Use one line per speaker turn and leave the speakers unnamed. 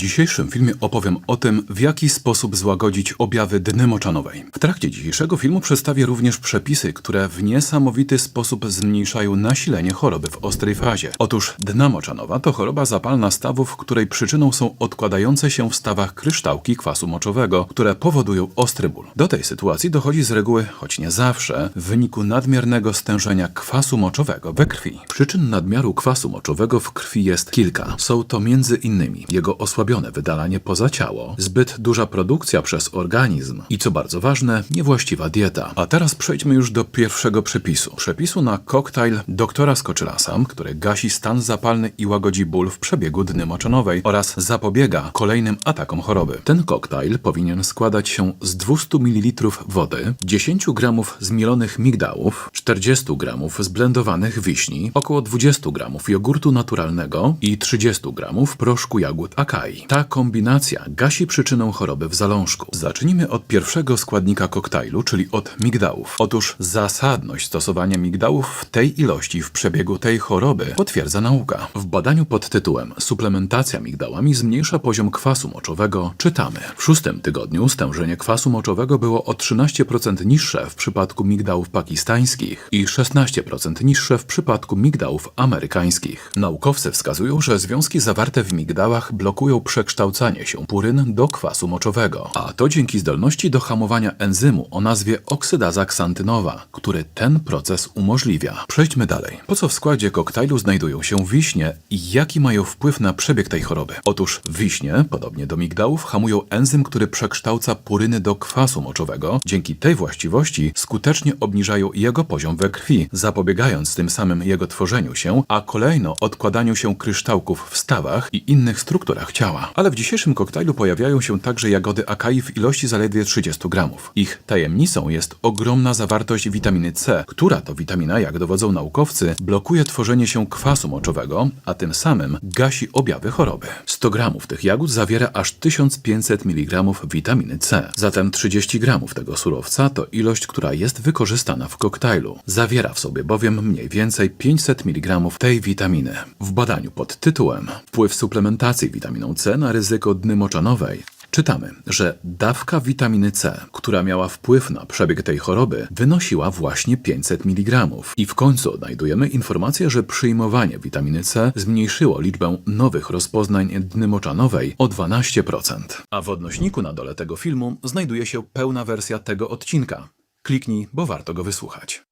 dzisiejszym filmie opowiem o tym, w jaki sposób złagodzić objawy dny moczanowej. W trakcie dzisiejszego filmu przedstawię również przepisy, które w niesamowity sposób zmniejszają nasilenie choroby w ostrej fazie. Otóż dna moczanowa to choroba zapalna stawów, której przyczyną są odkładające się w stawach kryształki kwasu moczowego, które powodują ostry ból. Do tej sytuacji dochodzi z reguły, choć nie zawsze, w wyniku nadmiernego stężenia kwasu moczowego we krwi. Przyczyn nadmiaru kwasu moczowego w krwi jest kilka. Są to między innymi jego wydalanie poza ciało, zbyt duża produkcja przez organizm i co bardzo ważne, niewłaściwa dieta. A teraz przejdźmy już do pierwszego przepisu. Przepisu na koktajl doktora Skoczylasa, który gasi stan zapalny i łagodzi ból w przebiegu dny moczanowej oraz zapobiega kolejnym atakom choroby. Ten koktajl powinien składać się z 200 ml wody, 10 g zmielonych migdałów, 40 g zblendowanych wiśni, około 20 g jogurtu naturalnego i 30 g proszku jagód Ta kombinacja gasi przyczynę choroby w zalążku. Zacznijmy od pierwszego składnika koktajlu, czyli od migdałów. Otóż zasadność stosowania migdałów w tej ilości w przebiegu tej choroby potwierdza nauka. W badaniu pod tytułem Suplementacja migdałami zmniejsza poziom kwasu moczowego czytamy. W szóstym tygodniu stężenie kwasu moczowego było o 13% niższe w przypadku migdałów pakistańskich i 16% niższe w przypadku migdałów amerykańskich. Naukowcy wskazują, że związki zawarte w migdałach blokują przekształcanie się puryn do kwasu moczowego, a to dzięki zdolności do hamowania enzymu o nazwie oksydaza ksantynowa, który ten proces umożliwia. Przejdźmy dalej. Po co w składzie koktajlu znajdują się wiśnie i jaki mają wpływ na przebieg tej choroby? Otóż wiśnie, podobnie do migdałów, hamują enzym, który przekształca puryny do kwasu moczowego. Dzięki tej właściwości skutecznie obniżają jego poziom we krwi, zapobiegając tym samym jego tworzeniu się, a kolejno odkładaniu się kryształków w stawach i innych strukturach ciała. Ale w dzisiejszym koktajlu pojawiają się także jagody akai w ilości zaledwie 30 gramów. Ich tajemnicą jest ogromna zawartość witaminy C, która to witamina, jak dowodzą naukowcy, blokuje tworzenie się kwasu moczowego, a tym samym gasi objawy choroby. 100 gramów tych jagód zawiera aż 1500 mg witaminy C. Zatem 30 gramów tego surowca to ilość, która jest wykorzystana w koktajlu. Zawiera w sobie bowiem mniej więcej 500 mg tej witaminy. W badaniu pod tytułem Wpływ suplementacji witaminą C na ryzyko dny moczanowej czytamy, że dawka witaminy C, która miała wpływ na przebieg tej choroby, wynosiła właśnie 500 mg. I w końcu odnajdujemy informację, że przyjmowanie witaminy C zmniejszyło liczbę nowych rozpoznań dny moczanowej o 12%. A w odnośniku na dole tego filmu znajduje się pełna wersja tego odcinka. Kliknij, bo warto go wysłuchać.